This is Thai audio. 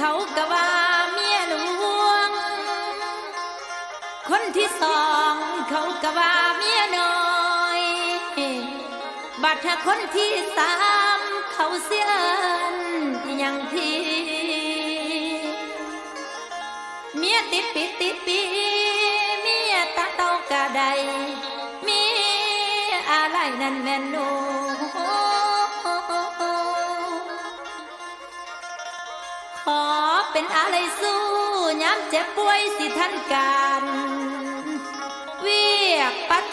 เขากะว่าเมียหลวง คนที่สองเขากะว่าเมียน้อย บัดถ้าคนที่สามเขาเสียนยังพี่เมียติดปิดติดปีเมียตาเต้ากะไดเมียอะไรนั่นแม่นู ขอเป็นอะไรสู้ย้ำเจ็บป่วยสิท่านการ เวียกปัด